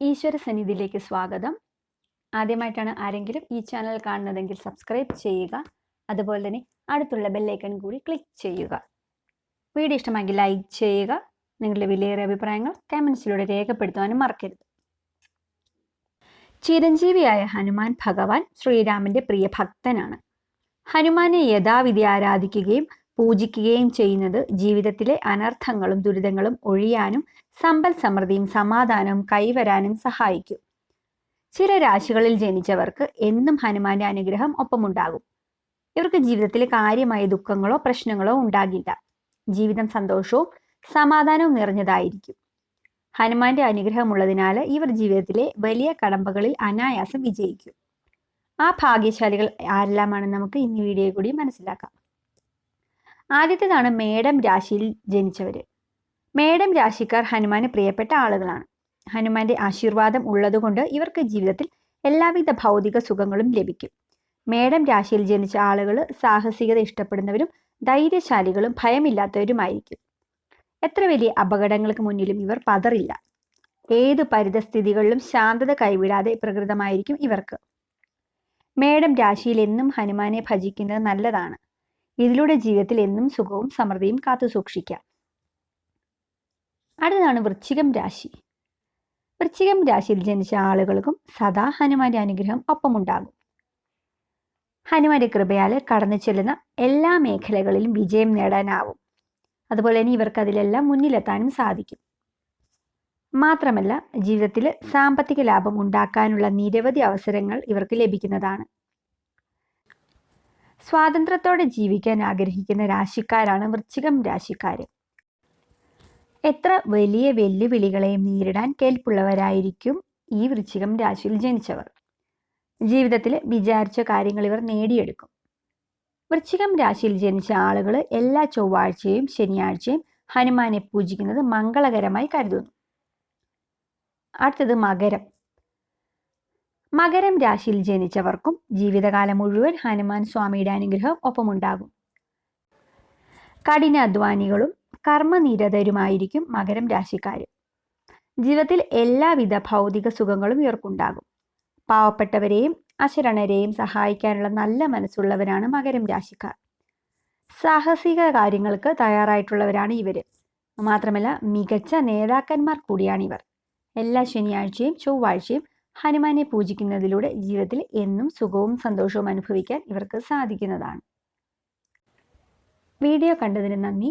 ഈശ്വര സന്നിധിയിലേക്ക് സ്വാഗതം. ആദ്യമായിട്ടാണ് ആരെങ്കിലും ഈ ചാനൽ കാണുന്നതെങ്കിൽ സബ്സ്ക്രൈബ് ചെയ്യുക. അതുപോലെ തന്നെ അടുത്തുള്ള ബെല്ലൈക്കൺ കൂടി ക്ലിക്ക് ചെയ്യുക. വീഡിയോ ഇഷ്ടമെങ്കിൽ ലൈക്ക് ചെയ്യുക. നിങ്ങളുടെ വിലയേറിയ അഭിപ്രായങ്ങൾ കമൻസിലൂടെ രേഖപ്പെടുത്തുവാനും മറക്കരുത്. ചിരഞ്ജീവിയായ ഹനുമാൻ ഭഗവാൻ ശ്രീരാമന്റെ പ്രിയ ഭക്തനാണ്. ഹനുമാനെ യഥാവിധി ആരാധിക്കുകയും പൂജിക്കുകയും ചെയ്യുന്നത് ജീവിതത്തിലെ അനർത്ഥങ്ങളും ദുരിതങ്ങളും ഒഴിയാനും സമ്പൽ സമൃദ്ധിയും സമാധാനവും കൈവരാനും സഹായിക്കും. ചില രാശികളിൽ ജനിച്ചവർക്ക് എന്നും ഹനുമാന്റെ അനുഗ്രഹം ഒപ്പമുണ്ടാകും. ഇവർക്ക് ജീവിതത്തിൽ കാര്യമായ ദുഃഖങ്ങളോ പ്രശ്നങ്ങളോ ഉണ്ടാകില്ല. ജീവിതം സന്തോഷവും സമാധാനവും നിറഞ്ഞതായിരിക്കും. ഹനുമാന്റെ അനുഗ്രഹമുള്ളതിനാൽ ഇവർ ജീവിതത്തിലെ വലിയ കടമ്പകളിൽ അനായാസം വിജയിക്കും. ആ ഭാഗ്യശാലികൾ ആരെല്ലാമാണ് നമുക്ക് ഇന്ന് വീഡിയോ കൂടി മനസ്സിലാക്കാം. ആദ്യത്തേതാണ് മേടം രാശിയിൽ ജനിച്ചവര്. മേടം രാശിക്കാർ ഹനുമാന് പ്രിയപ്പെട്ട ആളുകളാണ്. ഹനുമാന്റെ ആശീർവാദം ഉള്ളതുകൊണ്ട് ഇവർക്ക് ജീവിതത്തിൽ എല്ലാവിധ ഭൗതിക സുഖങ്ങളും ലഭിക്കും. മേടം രാശിയിൽ ജനിച്ച ആളുകൾ സാഹസികത ഇഷ്ടപ്പെടുന്നവരും ധൈര്യശാലികളും ഭയമില്ലാത്തവരുമായിരിക്കും. എത്ര വലിയ അപകടങ്ങൾക്ക് മുന്നിലും ഇവർ പതറില്ല. ഏത് പരിതസ്ഥിതികളിലും ശാന്തത കൈവിടാതെ പ്രകൃതമായിരിക്കും ഇവർക്ക്. മേടം രാശിയിൽ എന്നും ഹനുമാനെ ഭജിക്കുന്നത് നല്ലതാണ്. ഇതിലൂടെ ജീവിതത്തിൽ എന്നും സുഖവും സമൃദ്ധിയും കാത്തു സൂക്ഷിക്കാം അടുത്തതാണ് വൃശ്ചികം രാശി. വൃശ്ചികം രാശിയിൽ ജനിച്ച ആളുകൾക്കും സദാ ഹനുമാന്റെ അനുഗ്രഹം ഒപ്പമുണ്ടാകും. ഹനുമാന്റെ കൃപയാൽ കടന്നു ചെല്ലുന്ന എല്ലാ മേഖലകളിലും വിജയം നേടാനാവും. അതുപോലെ തന്നെ ഇവർക്ക് അതിലെല്ലാം മുന്നിലെത്താനും സാധിക്കും. മാത്രമല്ല ജീവിതത്തിൽ സാമ്പത്തിക ലാഭം ഉണ്ടാക്കാനുള്ള നിരവധി അവസരങ്ങൾ ഇവർക്ക് ലഭിക്കുന്നതാണ്. സ്വാതന്ത്ര്യത്തോടെ ജീവിക്കാൻ ആഗ്രഹിക്കുന്ന രാശിക്കാരാണ് വൃശ്ചികം രാശിക്കാർ എത്ര വലിയ വെല്ലുവിളികളെയും നേരിടാൻ കേൾപ്പുള്ളവരായിരിക്കും ഈ വൃശ്ചികം രാശിയിൽ ജനിച്ചവർ? ജീവിതത്തിൽ വിചാരിച്ച കാര്യങ്ങൾ ഇവർ നേടിയെടുക്കും. വൃശ്ചികം രാശിയിൽ ജനിച്ച ആളുകൾ എല്ലാ ചൊവ്വാഴ്ചയും ശനിയാഴ്ചയും ഹനുമാനെ പൂജിക്കുന്നത് മംഗളകരമായി കരുതുന്നു. അടുത്തത് മകരം. മകരം രാശിയിൽ ജനിച്ചവർക്കും ജീവിതകാലം മുഴുവൻ ഹനുമാൻ സ്വാമിയുടെ അനുഗ്രഹം ഒപ്പമുണ്ടാകും. കഠിനാധ്വാനികളും കർമ്മനിരതരുമായിരിക്കും മകരം രാശിക്കാർ ജീവിതത്തിൽ എല്ലാവിധ ഭൗതിക സുഖങ്ങളും ഇവർക്കുണ്ടാകും. പാവപ്പെട്ടവരെയും അശരണരെയും സഹായിക്കാനുള്ള നല്ല മനസ്സുള്ളവരാണ് മകരം രാശിക്കാർ. സാഹസിക കാര്യങ്ങൾക്ക് തയ്യാറായിട്ടുള്ളവരാണ് ഇവർ മാത്രമല്ല മികച്ച നേതാക്കന്മാർ കൂടിയാണ് ഇവർ എല്ലാ ശനിയാഴ്ചയും ചൊവ്വാഴ്ചയും ഹനുമാനെ പൂജിക്കുന്നതിലൂടെ ജീവിതത്തിൽ എന്നും സുഖവും സന്തോഷവും അനുഭവിക്കാൻ ഇവർക്ക് സാധിക്കുന്നതാണ്. വീഡിയോ കണ്ടതിന് നന്ദി.